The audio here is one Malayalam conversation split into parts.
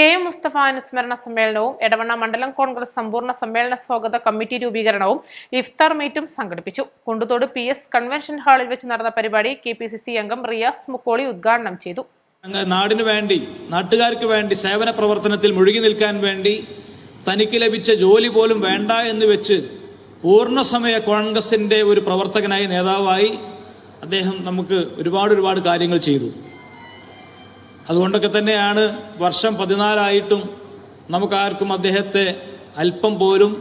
കെ മുസ്തഫ അനുസ്മരണ സമ്മേളനവും എടവണ്ണ മണ്ഡലം കോൺഗ്രസ് സമ്പൂർണ സമ്മേളന സ്വാഗത കമ്മിറ്റി രൂപീകരണവും ഇഫ്താർ മീറ്റും സംഘടിപ്പിച്ചു. കുണ്ടുതോട് പി എസ് കൺവെൻഷൻ ഹാളിൽ വെച്ച് നടന്ന പരിപാടി കെ പി സി സി അംഗം റിയാസ് മുക്കോളി ഉദ്ഘാടനം ചെയ്തു. നാടിനു വേണ്ടി നാട്ടുകാർക്ക് വേണ്ടി സേവന പ്രവർത്തനത്തിൽ മുഴുകി നിൽക്കാൻ വേണ്ടി തനിക്ക് ലഭിച്ച ജോലി പോലും വേണ്ട എന്ന് വെച്ച് പൂർണസമയ കോൺഗ്രസിന്റെ ഒരു പ്രവർത്തകനായി നേതാവായി അദ്ദേഹം നമുക്ക് ഒരുപാട് ഒരുപാട് കാര്യങ്ങൾ ചെയ്തു. അതുകൊണ്ടൊക്കെ തന്നെയാണ് വർഷം പതിനാലായിട്ടും നമുക്കാർക്കും അദ്ദേഹത്തെ അല്പം പോലും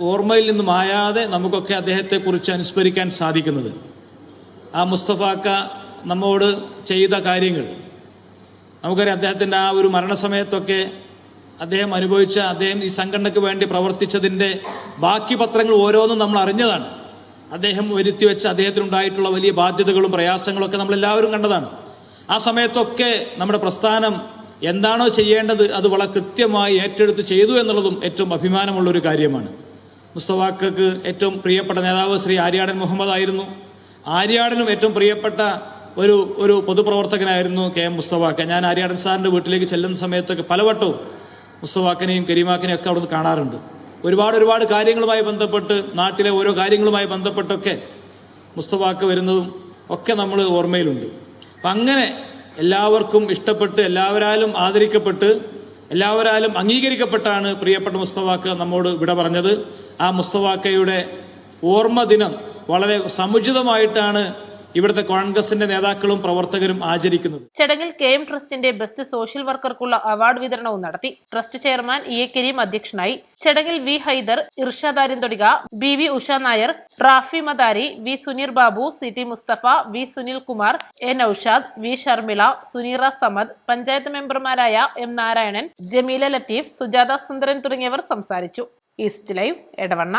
ഓർമ്മയിൽ നിന്ന് മായാതെ നമുക്കൊക്കെ അദ്ദേഹത്തെക്കുറിച്ച് അനുസ്മരിക്കാൻ സാധിക്കുന്നത്. ആ മുസ്തഫാക്ക നമ്മോട് ചെയ്ത കാര്യങ്ങൾ. നമുക്കറിയാം അദ്ദേഹത്തിന്റെ ആ ഒരു മരണസമയത്തൊക്കെ അദ്ദേഹം അനുഭവിച്ച അദ്ദേഹം ഈ സംഘടനയ്ക്ക് വേണ്ടി പ്രവർത്തിച്ചതിന്റെ ബാക്കി പത്രങ്ങൾ ഓരോന്നും നമ്മൾ അറിഞ്ഞതാണ്. അദ്ദേഹം വരുത്തിവെച്ച അദ്ദേഹത്തിനുണ്ടായിട്ടുള്ള വലിയ ബാധ്യതകളും പ്രയാസങ്ങളും ഒക്കെ നമ്മളെല്ലാവരും കണ്ടതാണ്. ആ സമയത്തൊക്കെ നമ്മുടെ പ്രസ്ഥാനം എന്താണോ ചെയ്യേണ്ടത് അത് വളരെ കൃത്യമായി ഏറ്റെടുത്ത് ചെയ്തു എന്നുള്ളതും ഏറ്റവും അഭിമാനമുള്ള ഒരു കാര്യമാണ്. മുസ്തവാക്കക്ക് ഏറ്റവും പ്രിയപ്പെട്ട നേതാവ് ശ്രീ ആര്യാടൻ മുഹമ്മദ് ആയിരുന്നു. ആര്യാടനും ഏറ്റവും പ്രിയപ്പെട്ട ഒരു ഒരു പൊതുപ്രവർത്തകനായിരുന്നു കെ എം മുസ്തവാക്ക ഞാൻ ആര്യാടൻ സാറിന്റെ വീട്ടിലേക്ക് ചെല്ലുന്ന സമയത്തൊക്കെ പലവട്ടവും മുസ്തവാക്കനെയും കരീമാക്കനെയും ഒക്കെ അവിടുന്ന് കാണാറുണ്ട്. ഒരുപാട് ഒരുപാട് കാര്യങ്ങളുമായി ബന്ധപ്പെട്ട് നാട്ടിലെ ഓരോ കാര്യങ്ങളുമായി ബന്ധപ്പെട്ടൊക്കെ മുസ്തഫാക്ക വരുന്നതും ഒക്കെ നമ്മൾ ഓർമ്മയിലുണ്ട്. അപ്പം അങ്ങനെ എല്ലാവർക്കും ഇഷ്ടപ്പെട്ട് എല്ലാവരാലും ആദരിക്കപ്പെട്ട് എല്ലാവരാലും അംഗീകരിക്കപ്പെട്ടാണ് പ്രിയപ്പെട്ട മുസ്തവാക്ക നമ്മോട് വിട പറഞ്ഞത്. ആ മുസ്തവാക്കയുടെ ഓർമ്മ ദിനം വളരെ സമുചിതമായിട്ടാണ് ഇവിടുത്തെ കോൺഗ്രസിന്റെ നേതാക്കളും പ്രവർത്തകരും ആചരിക്കുന്നത്. ചടങ്ങിൽ കെ എം ട്രസ്റ്റിന്റെ ബെസ്റ്റ് സോഷ്യൽ വർക്കർക്കുള്ള അവാർഡ് വിതരണവും നടത്തി. Trust chairman E A Karim അധ്യക്ഷനായി. ചടങ്ങിൽ V Haidar Irshad Aryanthodika B V Usha Nair Rafi Madari V Suneer Babu C T Musthafa V Sunil Kumar A Noushad V Sharmila Suneera Samad panchayat മെമ്പർമാരായ എം നാരായണൻ ജമീല ലത്തീഫ് സുജാത സുന്ദരൻ തുടങ്ങിയവർ സംസാരിച്ചു. East Live Edavanna.